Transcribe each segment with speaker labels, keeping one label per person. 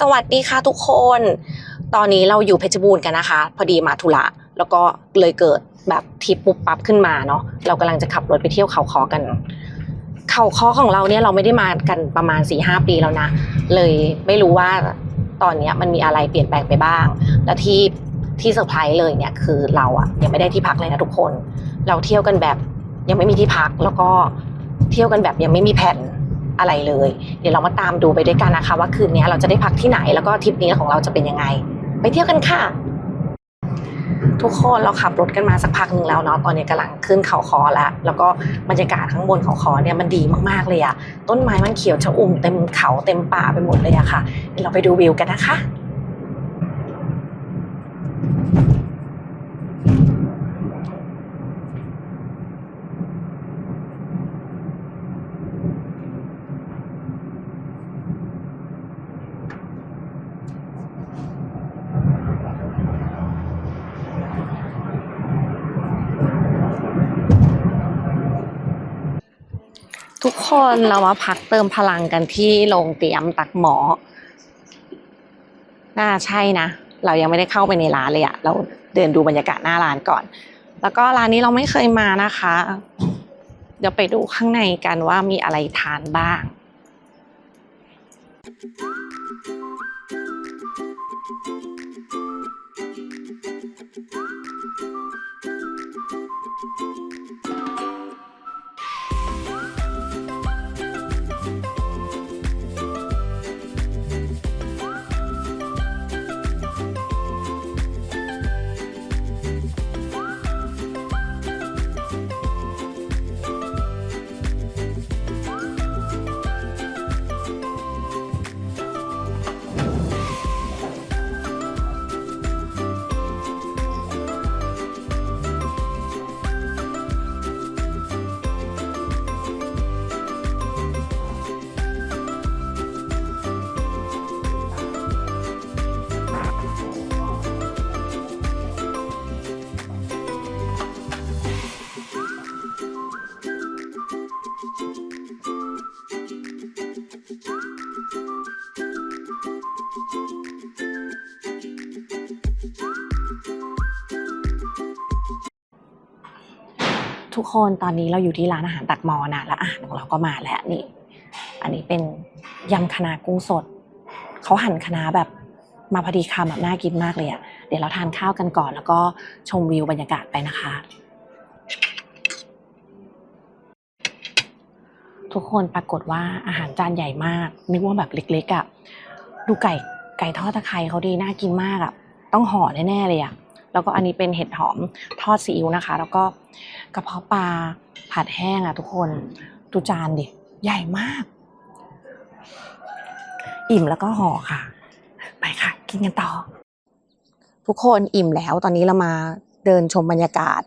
Speaker 1: สวัสดีค่ะทุกคน ตอนนี้เราอยู่เพชรบูรณ์กันนะคะ พอดีมาธุระแล้วก็เลยเกิดแบบทริปปุ๊บปั๊บขึ้นมาเนาะเรากำลังจะขับรถไปเที่ยวเขาคอกัน เขาคอของเราเนี่ยเราไม่ได้มากันประมาณ4ีหปีแล้วนะ เลยไม่รู้ว่าตอนนี้มันมีอะไรเปลี่ยนแปลงไปบ้าง และที่ที่เซอร์ไพรส์เลยเนี่ยคือเราอะยังไม่ได้ที่พักเลยนะทุกคน เราเที่ยวกันแบบยังไม่มีที่พักแล้วก็เที่ยวกันแบบยังไม่มีแผน อะไรเลย เดี๋ยวเรามาตามดูไปด้วยกันนะคะ ว่าคืนนี้เราจะได้พักที่ไหนแล้วก็ทริปนี้ของเราจะเป็นยังไง ไปเที่ยวกันค่ะ ทุกคนเราขับรถกันมาสักพักหนึ่งแล้วเนาะตอนนี้กำลังขึ้นเขาคอแล้วแล้วก็บรรยากาศข้างบนเขาคอเนี่ยมันดีมากๆเลยอะต้นไม้มันเขียวชอุ่มเต็มเขาเต็มป่าไปหมดเลยอะค่ะเดี๋ยวเราไปดูวิวกันนะคะ ทุก คนเรามาพักเติมพลังกันที่โรงเตรียมตักหมอ น่าใช่นะ เรายังไม่ได้เข้าไปในร้านเลยอะเราเดินดูบรรยากาศหน้าร้านก่อน แล้วก็ร้านนี้เราไม่เคยมานะคะ เดี๋ยวไปดูข้างในกันว่ามีอะไรทานบ้าง ทุกคนตอนนี้เราอยู่ที่ร้านอาหารตักมอนะและอาหารของเราก็มาแล้วนี่ อันนี้เป็นยำคะน้ากุ้งสด เขาหั่นคะน้าแบบมาพอดีคำแบบน่ากินมากเลยอะเดี๋ยวเราทานข้าวกันก่อน แล้วก็ชมวิวบรรยากาศไปนะคะ ทุกคนปรากฏว่าอาหารจานใหญ่มาก นึกว่าแบบเล็กๆอะดูไก่ไก่ทอดตะไคร้เขาดีน่ากินมากอะต้องห่อแน่ๆเลยอะ แล้วก็อันนี้เป็นเห็ดหอมทอดซีอิ๊วนะคะ แล้วก็กระเพาะปลาผัดแห้งอะทุกคนดูจานดิ ใหญ่มาก อิ่มแล้วก็ห่อค่ะ ไปค่ะ กินกันต่อ ทุกคนอิ่มแล้วตอนนี้เรามาเดินชมบรรยากาศ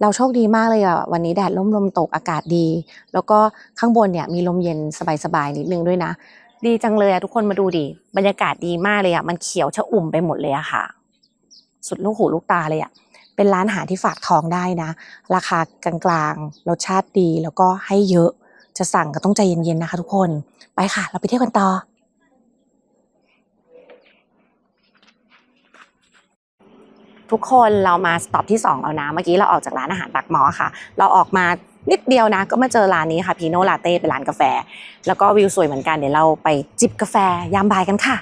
Speaker 1: เราโชคดีมากเลยอะวันนี้แดดร่มลมตกอากาศดี แล้วก็ข้างบนเนี่ยมีลมเย็นสบายๆนิดนึงด้วยนะ ดีจังเลยอะทุกคนมาดูดิบรรยากาศดีมากเลยอะมันเขียวชอุ่มไปหมดเลยอะค่ะ สุดลูกหูลูกตาเลยอะเป็นร้านอาหารที่ฝากท้องได้นะ ราคากลางๆรสชาติดีแล้วก็ให้เยอะจะสั่งก็ต้องใจเย็นๆนะคะ ทุกคนไปค่ะ เราไปเที่ยวกันต่อทุกคนเรามาสต็อปที่ 2 แล้วนะ เมื่อกี้เราออกจากร้านอาหารตักหมอค่ะ เราออกมานิดเดียวนะ ก็มาเจอร้านนี้ค่ะพีโนลาเต้เป็นร้านกาแฟ แล้วก็วิวสวยเหมือนกันเดี๋ยวเราไปจิบกาแฟยามบ่ายกันค่ะ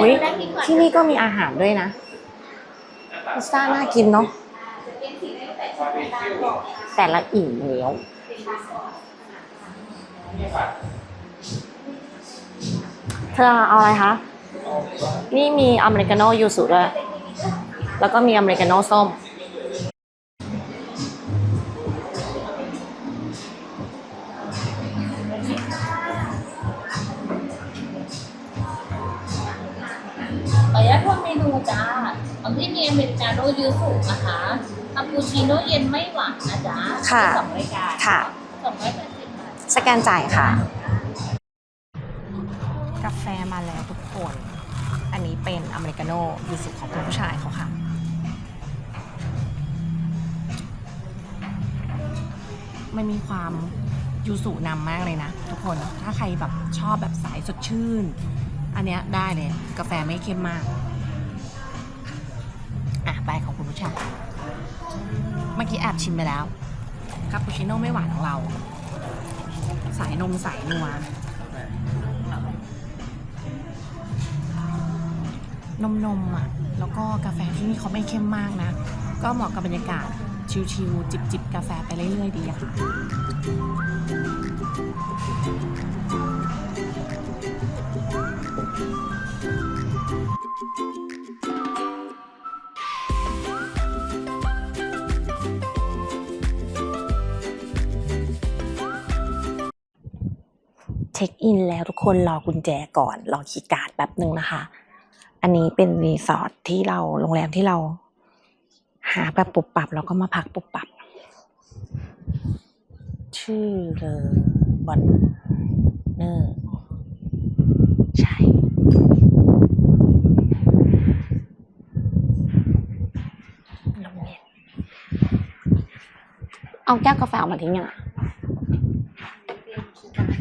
Speaker 1: อุ๊ยที่นี่ก็มีอาหารด้วยนะพิซซ่าน่ากินเนาะแต่ละอิ่มแล้วเธอเอาอะไรคะ นี่มีอเมริกาโน่ยูสุด้วยแล้วก็มีอเมริกาโน่ส้ม
Speaker 2: ค่ะ สองรายการ
Speaker 1: ค่ะ
Speaker 2: สองร้อยแปดสิบบาท
Speaker 1: สแกนจ่ายค่ะาแฟมาแล้วทุกคน อันนี้เป็นอเมริกาโน่ยูสุของคุณผู้ชายเขาค่ะ มันมีความยูสุนำมากเลยนะ ทุกคน ถ้าใครแบบชอบแบบสายสดชื่น อันเนี้ยได้เลย กาแฟไม่เข้มมาก อะ ไปของคุณผู้ชาย เมื่อกี้แอบชิมไปแล้ว คาปูชิโน่ไม่หวานของเรา สายนมสายนัวนมนมอะ แล้วก็กาแฟที่นี่เขาไม่เข้มมากนะ ก็เหมาะกับบรรยากาศชิลๆจิบๆ กาแฟไปเรื่อยๆ ดีอะค่ะ เช็คอินแล้วทุกคนรอกุญแจก่อน รอคีย์การ์ดแป๊บหนึ่งนะคะ อันนี้เป็นรีสอร์ทที่เราโรงแรมที่เรา หาแบบปุบปับแล้วก็มาพักปุบปับ ชื่อเลอบอนเนอร์ใช่เอาแก้วกาแฟออกมาทิ้งยังอะ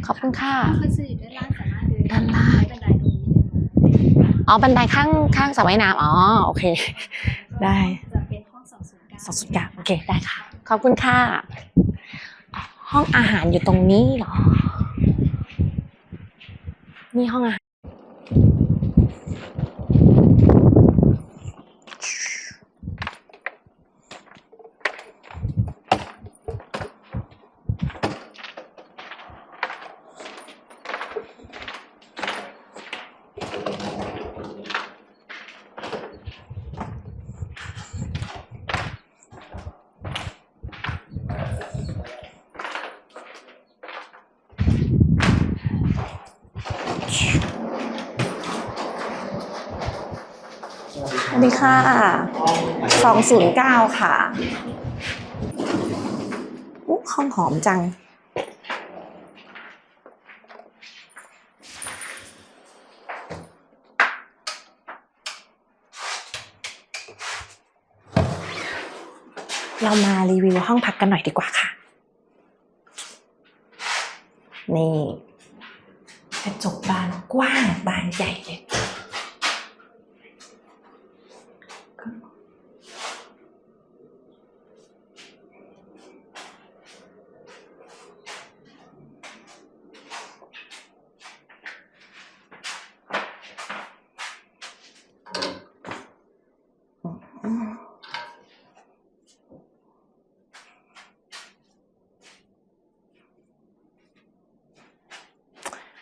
Speaker 1: ขอบคุณค่ะ
Speaker 3: เคยซื้ออยู่ด้านล่างสามารถเดิน
Speaker 1: ด้านล่าง
Speaker 3: บันไดตรงนี้ได้ไหม
Speaker 1: อ๋อบันไดข้างข้างสระว่ายน้ำอ๋อโอเค ได้
Speaker 3: จะเป็นห้องสองศูนย์เก้า
Speaker 1: สองสุดยาโอเคได้ค่ะขอบคุณค่ะห้องอาหารอยู่ตรงนี้เหรอ นี่ห้องอาหาร ค่ะสองศูนย์เก้าค่ะอุ๊ยห้องหอมจัง เรามารีวิวห้องพักกันหน่อยดีกว่าค่ะ นี่กระจกบานกว้างบานใหญ่เลย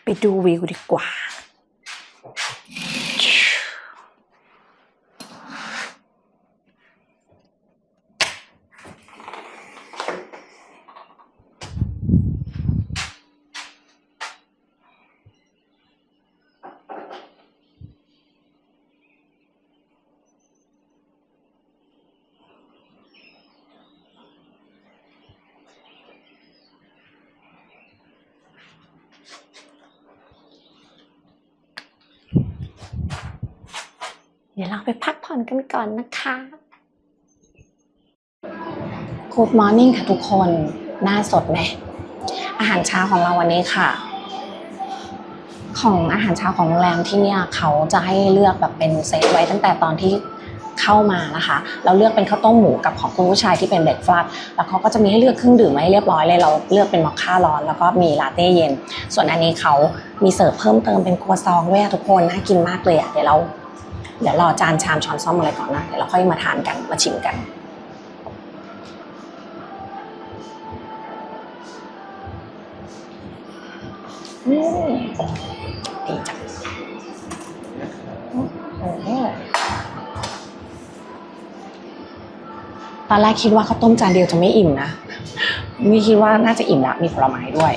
Speaker 1: ไปดูวิวดีกว่า เดี๋ยวเราไปพักผ่อนกันก่อนนะคะ Good morning ค่ะทุกคน หน้าสดไหม อาหารเช้าของเราวันนี้ค่ะ ของอาหารเช้าของโรงแรมที่เนี่ยเขาจะให้เลือกแบบเป็นเซตไว้ตั้งแต่ตอนที่เข้ามานะคะ เราเลือกเป็นข้าวต้มหมูกับของคุณผู้ชายที่เป็นเบรกฟาสต์แล้วเขาก็จะมีให้เลือกเครื่องดื่มมาให้เรียบร้อยเลยเราเลือกเป็นมอคค่าร้อนแล้วก็มีลาเต้เย็น ส่วนอันนี้เขามีเสิร์ฟเพิ่มเติมเป็นครัวซองด้วยอะทุกคนน่ากินมากเลยอะเดี๋ยวเรา เดี๋ยวรอจานชามช้อนซ่อมอะไรก่อนนะ เดี๋ยวเราค่อยมาทานกันมาชิมกัน อืมดีจังโอ้โหตอนแรกคิดว่าข้าวต้มจานเดียวจะไม่อิ่มนะนี่คิดว่าน่าจะอิ่มละมีผลไม้ด้วย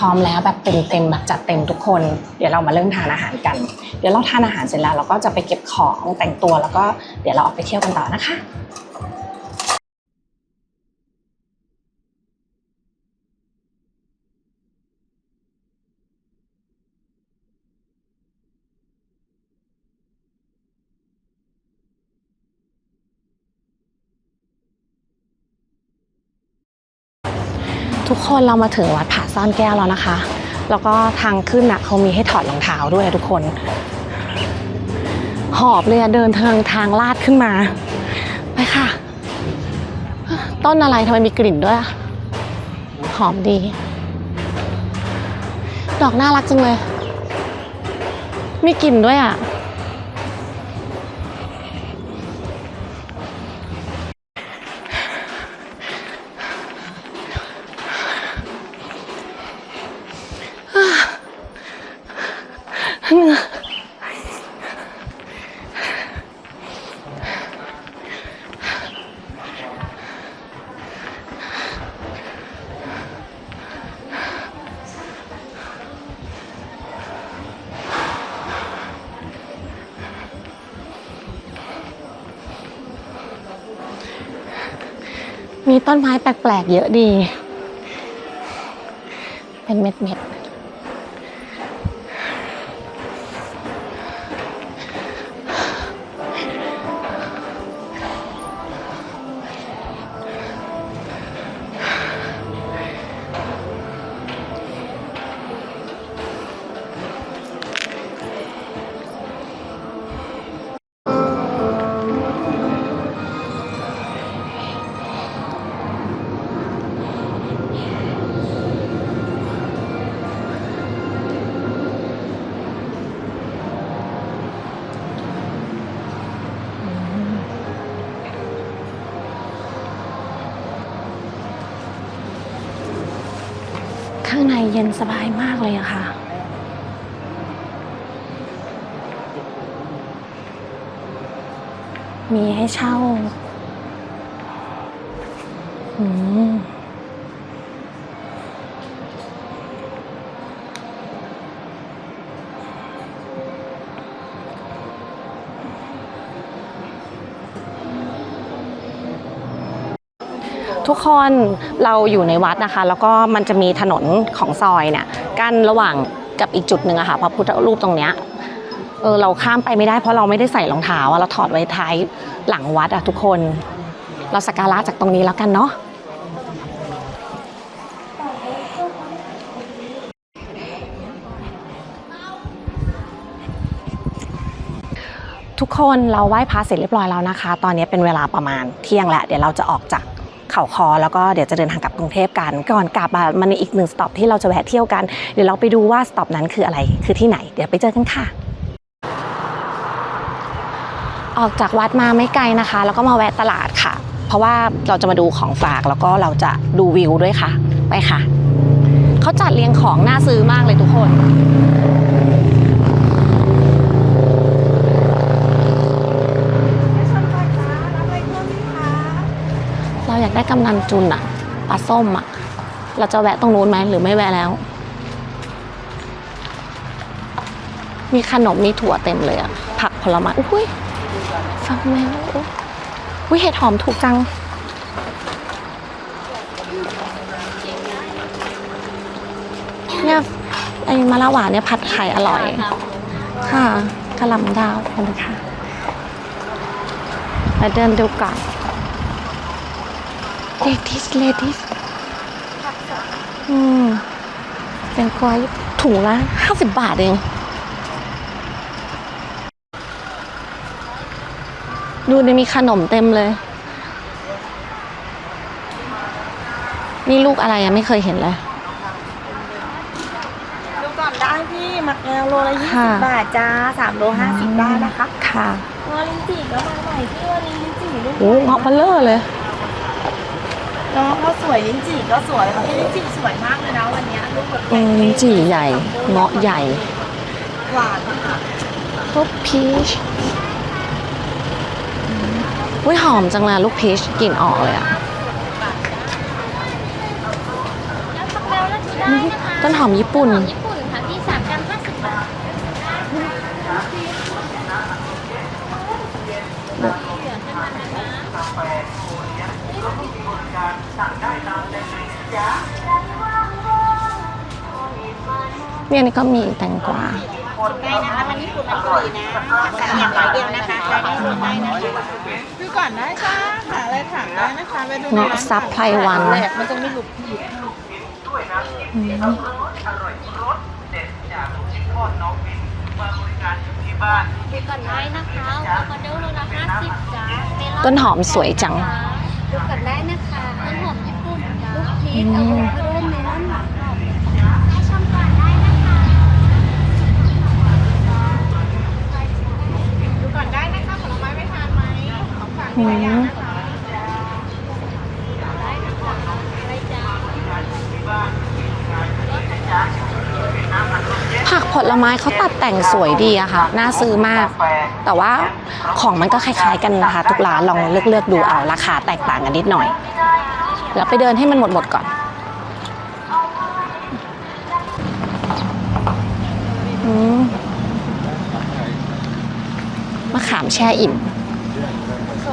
Speaker 1: พร้อมแล้วแบบเต็มเต็มแบบจัดเต็มทุกคน เดี๋ยวเรามาเริ่มทานอาหารกัน เดี๋ยวเราทานอาหารเสร็จแล้วเราก็จะไปเก็บของแต่งตัวแล้วก็เดี๋ยวเราออกไปเที่ยวกันต่อนะคะ ทุกคนเรามาถึงวัดผาซ่อนแก้วแล้วนะคะ แล้วก็ทางขึ้นน่ะเขามีให้ถอดรองเท้าด้วยทุกคน หอบเลยเดินทางทางลาดขึ้นมา ไปค่ะ ต้นอะไรทำไมมีกลิ่นด้วยหอมดี ดอกน่ารักจังเลย มีกลิ่นด้วยอะ มีต้นไม้แปลกๆ เยอะดี เป็นเม็ดๆ เย็นสบายมากเลยอะค่ะ มีให้เช่า ทุกคนเราอยู่ในวัดนะคะ แล้วก็มันจะมีถนนของซอยเนี่ยกั้นระหว่างกับอีกจุดหนึ่งอะค่ะพระพุทธรูปตรงเนี้ยเออเราข้ามไปไม่ได้เพราะเราไม่ได้ใส่รองเท้าอะเราถอดไว้ท้ายหลังวัดอะทุกคน เราสักการะจากตรงนี้แล้วกันเนาะทุกคนเราไหว้พระเสร็จเรียบร้อยแล้วนะคะ ตอนนี้เป็นเวลาประมาณเที่ยงแหล้วเดี๋ยวเราจะออกจาก เขาคอแล้วก็เดี๋ยวจะเดินทางกลับกรุงเทพกัน ก่อนกลับมันอีกหนึ่งสต็อปที่เราจะแวะเที่ยวกัน เดี๋ยวเราไปดูว่าสต็อปนั้นคืออะไรคือที่ไหน เดี๋ยวไปเจอกันค่ะออกจากวัดมาไม่ไกลนะคะ แล้วก็มาแวะตลาดค่ะ เพราะว่าเราจะมาดูของฝากแล้วก็เราจะดูวิวด้วยค่ะ ไปค่ะ เขาจัดเรียงของน่าซื้อมากเลยทุกคนาอยากได้กำนันจุนอะปลาส้มอะเราจะแวะตรงนู้นไหมหรือไม่แวะแล้ว มีขนมมีถั่วเต็มเลยอะผักผลไม้อุ้ยฟังแมวอุ้ยเห็ดหอมถูกจังเนี่ยไอ้มะละหวานเนี่ยผัดไข่อร่อย
Speaker 2: ครับ
Speaker 1: ค่ะกระหล่ำดาวขอบคุณค่ะมาเดินดูก่อน ladies ladies อืมแตงกวาถุงละห้าสิบบาทเอง ดูนี่มีขนมเต็มเลย นี่ลูกอะไรอะไม่เคยเห็นเลย
Speaker 4: ดูก่อนได้พี่หมักแงวโลละยี่
Speaker 1: ค่ะ
Speaker 4: สิบบาทจ้าสามโลห้าสิบได้นะคะ
Speaker 1: ค่ะ
Speaker 4: งอลินจีก็มาใหม่พี่ว่าลินจีลูก
Speaker 1: โอ้เงาะเบลเลอร์เลย
Speaker 4: น้องก็สวยลินจีก็สวยค่ะพี่ลินจีสวยมากเลยนะวันเนี้ยลูกแบบ
Speaker 1: อืมลิ้นจี่ใหญ่ เงาะใหญ่
Speaker 4: หวานค่ะ
Speaker 1: ลูกพีชอุ้ยหอมจังเลยลูกพีชกลิ่นออกเลยอะ
Speaker 2: แล้วสักแล้วแล้วจะได้นะคะ
Speaker 1: ต้นหอมญี่ปุ่น
Speaker 2: เนี่
Speaker 1: ยนี่ก็มีแตงกวา
Speaker 4: ได้นะคะมันญี่ปุ่นมันเกาหลีนะแต่อย่างร้อยเดียวนะคะใช้ได้รวมได้นะคะคือก่อนได้จ้าหาอะไรถามได้นะคะไปดู
Speaker 1: เงาะซับไพรวัน
Speaker 4: แหลกมันจะมีหลุมผิด
Speaker 1: อืม
Speaker 2: ดูก่อนได้นะคะอะโวคาโดโลละห้าสิบจ้าเมลอน
Speaker 1: ต้นหอมสวยจัง
Speaker 2: ดูก่อนได้นะคะต้นหอมญี่ปุ่นจ้าลูกพีชอะโวคาโดเมลอนหวานกรอบให้ชมก่อนได้นะคะ
Speaker 4: ดูก่อนได้นะคะผลไม้ไม่ทานไหมของฝาก
Speaker 1: อื
Speaker 4: มี หลายอย่าง
Speaker 1: มผักผลไม้เขาตัดแต่งสวยดีอะค่ะ น่าซื้อมาก แต่ว่าของมันก็คล้ายๆกันนะคะ ทุกร้านลองเลือกๆดูเอาราคาแตกต่างกันนิดหน่อย แล้วไปเดินให้มันหมดๆก่อนอมมะขามแช่อิ่ม
Speaker 4: ส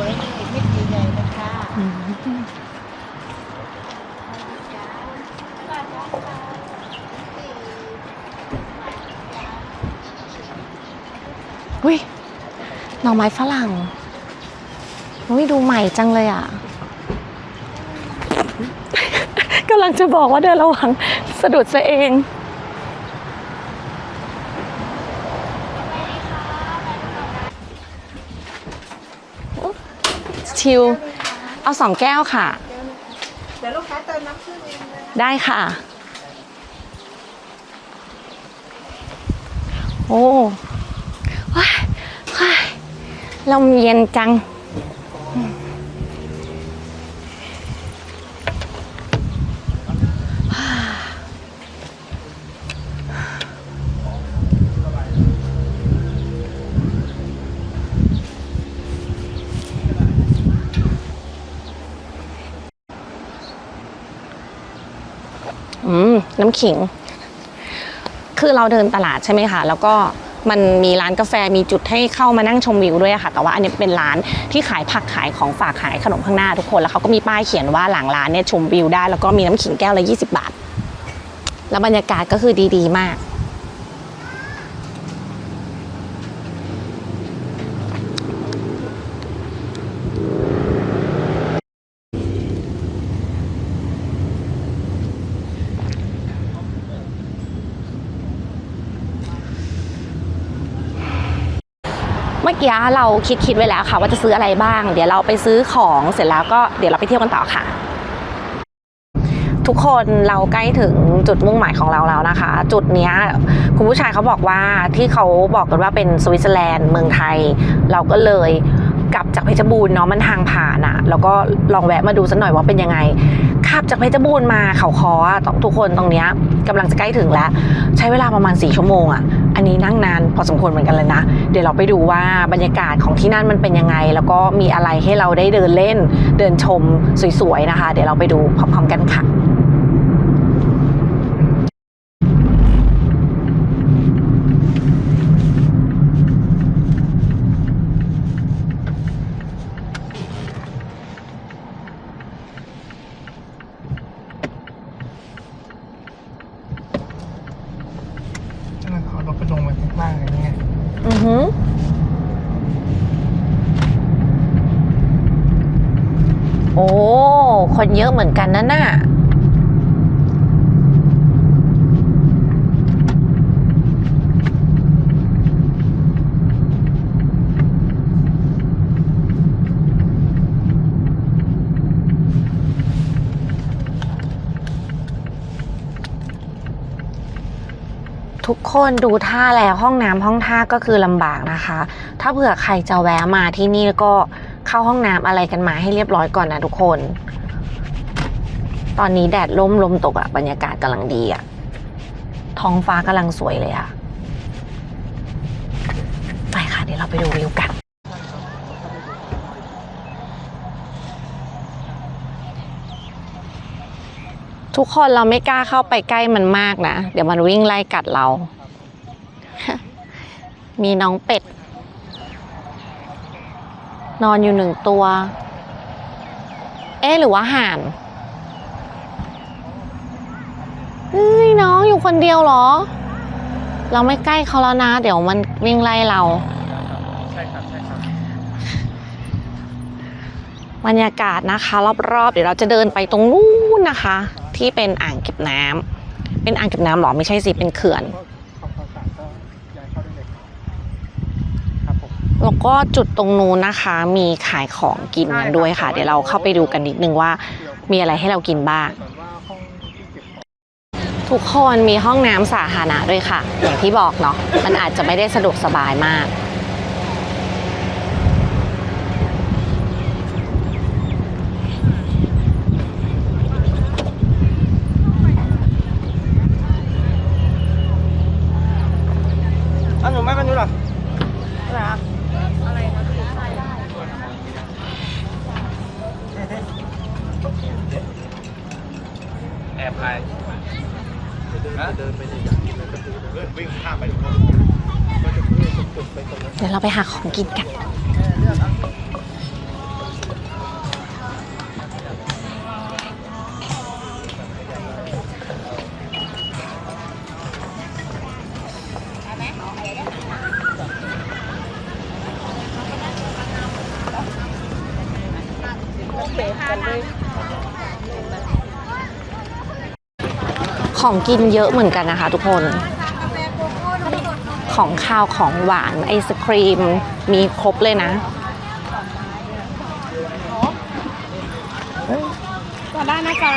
Speaker 4: วยเลยเม็ดใหญ่ๆนะคะ
Speaker 1: อุ้ยหน่อไม้ฝรั่งอุ้ยดูใหม่จังเลยอะ กำลังจะบอกว่าเดินระวังสะดุดซะเองชิล เอาสองแก้วค่ะ
Speaker 4: เดี๋ยวลูกค้าเติมน้ำขึ้นเองเลย
Speaker 1: ได้ค่ะ โอ้ว้ายว้ายลมเย็นจัง ขิง คือเราเดินตลาดใช่ไหมคะแล้วก็มันมีร้านกาแฟมีจุดให้เข้ามานั่งชมวิวด้วยค่ะ แต่ว่าอันนี้เป็นร้านที่ขายผักขายของฝากขายขนมข้างหน้าทุกคนแล้วเขาก็มีป้ายเขียนว่าหลังร้านเนี่ยชมวิวได้ แล้วก็มีน้ำขิงแก้วละ20 บาท แล้วบรรยากาศก็คือดีๆ มาก กี้เราคิดคิดไว้แล้วค่ะว่าจะซื้ออะไรบ้าง เดี๋ยวเราไปซื้อของเสร็จแล้วก็เดี๋ยวเราไปเที่ยวกันต่อค่ะ ทุกคนเราใกล้ถึงจุดมุ่งหมายของเราแล้วนะคะ จุดนี้คุณผู้ชายเขาบอกว่าที่เขาบอกกันว่าเป็นสวิตเซอร์แลนด์เมืองไทย เราก็เลยกลับจากเพชรบูรณ์เนาะมันทางผ่านอะแล้วก็ลองแวะมาดูสักหน่อยว่าเป็นยังไงขับจากเพชรบูรณ์มาเขาคอต้องทุกคนตรงเนี้ยกำลังจะใกล้ถึงแล้ว ใช้เวลาประมาณ4ชั่วโมงอะ อันนี้นั่งนานพอสมควรเหมือนกันเลยนะ เดี๋ยวเราไปดูว่าบรรยากาศของที่นั่นมันเป็นยังไง แล้วก็มีอะไรให้เราได้เดินเล่น เดินชมสวยๆนะคะ เดี๋ยวเราไปดูพร้อมๆกันค่ะ
Speaker 5: อ
Speaker 1: หือโอ้ คนเยอะเหมือนกันนะน่ะ คนดูท่าแล้วห้องน้ำห้องท่าก็คือลำบากนะคะ ถ้าเผื่อใครจะแวะมาที่นี่ก็เข้าห้องน้ำอะไรกันมาให้เรียบร้อยก่อนนะทุกคน ตอนนี้แดดล่มลมตกอะบรรยากาศกำลังดีอะท้องฟ้ากำลังสวยเลยอะไปค่ะเดี๋ยวเราไปดูวิวกันทุกคนเราไม่กล้าเข้าไปใกล้มันมากนะ เดี๋ยวมันวิ่งไล่กัดเรา มีน้องเป็ด นอนอยู่หนึ่งตัว เอ๊ะหรือว่าห่านเฮ้ยน้องอยู่คนเดียวเหรอ เราไม่ใกล้เขาแล้วนะ เดี๋ยวมันวิ่งไล่เรา
Speaker 5: ใช่ครับใช่ครับ
Speaker 1: บรรยากาศนะคะ รอบๆ เดี๋ยวเราจะเดินไปตรงนู้นนะคะ ที่เป็นอ่างเก็บน้ำเป็นอ่างเก็บน้ำหรอไม่ใช่สิเป็นเขื่อน
Speaker 5: ก็คำความสะอาดก็ย้ายเข้าได้เลยครับผม
Speaker 1: แล้ว ก็จุดตรงนู้นนะคะ มีขายของกินกันด้วยค่ะ เดี๋ยวเราเข้าไปดูกันนิดนึงว่า มีอะไรให้เรากินบ้าง
Speaker 5: ก่อนว่าห้องที่เก็บของ
Speaker 1: ทุกคนมีห้องน้ำสาธารณะด้วยค่ะ อย่างที่บอกเนาะมันอาจจะไม่ได้สะดวกสบายมาก
Speaker 5: อะหนูไม่เป็นยูหรอ แอบไปเดินไปในอย่างนี้เลยก็คือเดิน วิ่งข้ามไปตรงนู้นก็จะวิ่งสุดไปตรงนั้น
Speaker 1: เดี๋ยวเราไปหาของกินกัน ของกินเยอะเหมือนกันนะคะทุกคน ของข้าวของหวานไอศครีมมีครบเลยนะ
Speaker 4: ก็ได้นะจ๊ะ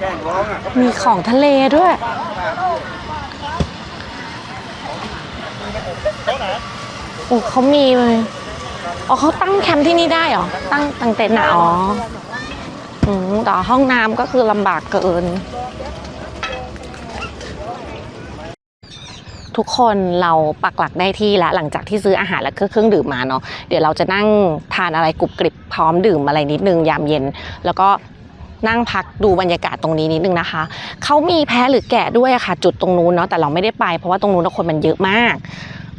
Speaker 5: แกล้งร้องอะ
Speaker 1: มีของทะเลด้วยโอ้เขามีเลยอ๋อเขาตั้งแคมป์ที่นี่ได้เหรอ ตั้งตั้งเต็นท์อะอ๋ออืมแต่ห้องน้ำก็คือลำบากเกิน ทุกคนเราปักหลักได้ที่แล้วหลังจากที่ซื้ออาหารและเครื่องดื่มมาเนาะเดี๋ยวเราจะนั่งทานอะไรกรุบกริบพร้อมดื่มอะไรนิดนึงยามเย็น แล้วก็นั่งพักดูบรรยากาศตรงนี้นิดนึงนะคะ เขามีแพะหรือแกะด้วยค่ะ จุดตรงนู้นเนาะแต่เราไม่ได้ไปเพราะว่าตรงนู้นคนมันเยอะมาก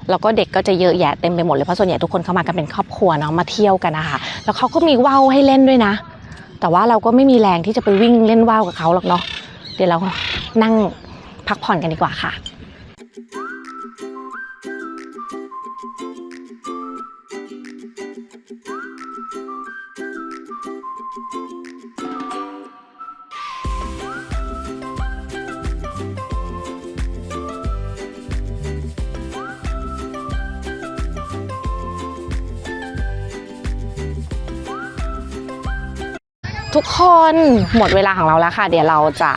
Speaker 1: แล้วก็เด็กก็จะเยอะแยะเต็มไปหมดเลยเพราะส่วนใหญ่ทุกคนเข้ามากันเป็นครอบครัวเนาะมาเที่ยวกันนะคะแล้วเขาก็มีว่าวให้เล่นด้วยนะ แต่ว่าเราก็ไม่มีแรงที่จะไปวิ่งเล่นว่าวกับเขาหรอกเนาะเดี๋ยวเรานั่งพักผ่อนกันดีกว่าค่ะ ทุกคนหมดเวลาของเราแล้วค่ะ เดี๋ยวเราจะ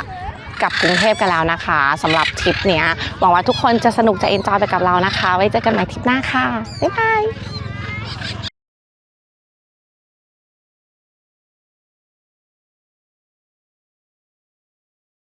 Speaker 1: กลับกรุงเทพกันแล้วนะคะสำหรับทริปเนี้ยหวังว่าทุกคนจะสนุกจะเอนจอยไปกับเรานะคะ ไว้เจอกันใหม่ทริปหน้าค่ะ บ๊ายบาย